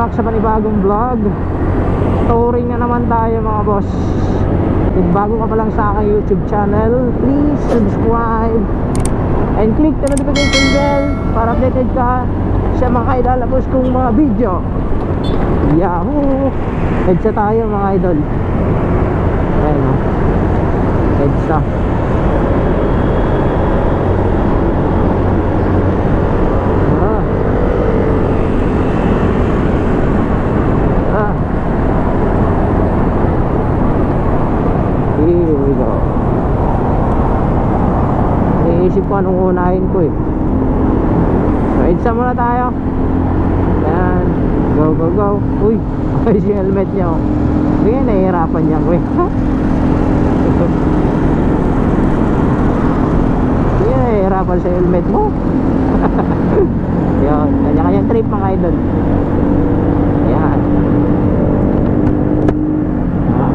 back sa panibagong vlog. Touring na naman tayo mga boss. Kung bago ka pa lang sa aking YouTube channel Please subscribe And click the notification bell Para updated ka sa mga ilalabos kong mga video. Yahoo! Headsa tayo mga idol. Ayan o Headsa Ah. Ah. Here we go. Ko anong unahin ko eh. So, EDSA muna tayo. Yan. Go, go, go. Uy, ayos yung helmet niya oh. Sige, nahihirapan niya ko eh. Sige, nahihirapan sa helmet mo. Yun, kanya-kanyang trip mga idol. Yan. Ah.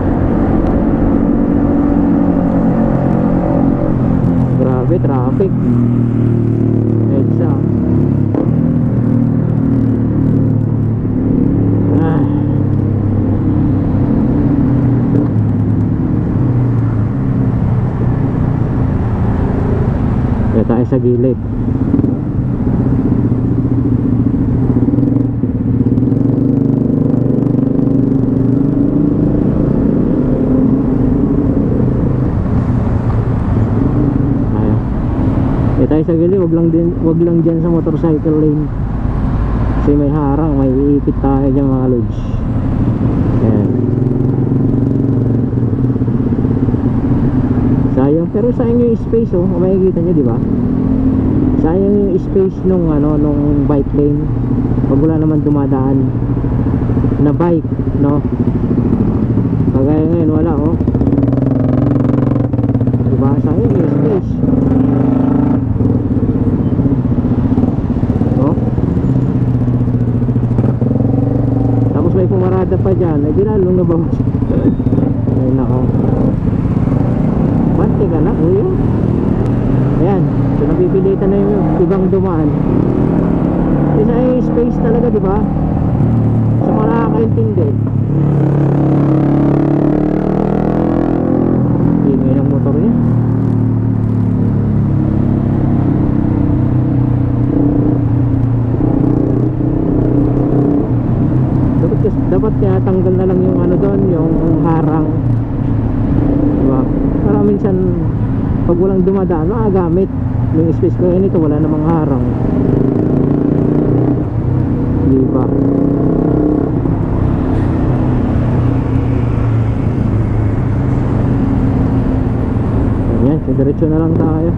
Grabe, traffic. EDSA. Ah. Kaya tayo sa gilid. Ayan. Kaya tayo sa gilid, wag lang din, wag lang diyan sa motorcycle lane. Kasi may harang, may iipit tayo diyan mga lods. Ayan. Sayang, pero sayang yung space oh, makikita nyo, di ba? Sayang yung space nung ano, nung bike lane. Pag wala naman dumadaan na bike, no? Kagaya ngayon, wala oh. Diba? Sayang yung space. No? Pumarada pa dyan, eh di lalong nabawas. Ay nako. Bante ka na, kuya. Ayan, so napipilitan na yung ibang dumaan. Isa ay space talaga, di ba? Sa mga tanggal na lang yung ano doon, yung harang. Diba? Para minsan, pag walang dumadaan, makagamit. Yung space ko nito, wala namang harang. Diba? Ayan, so diretso na lang tayo.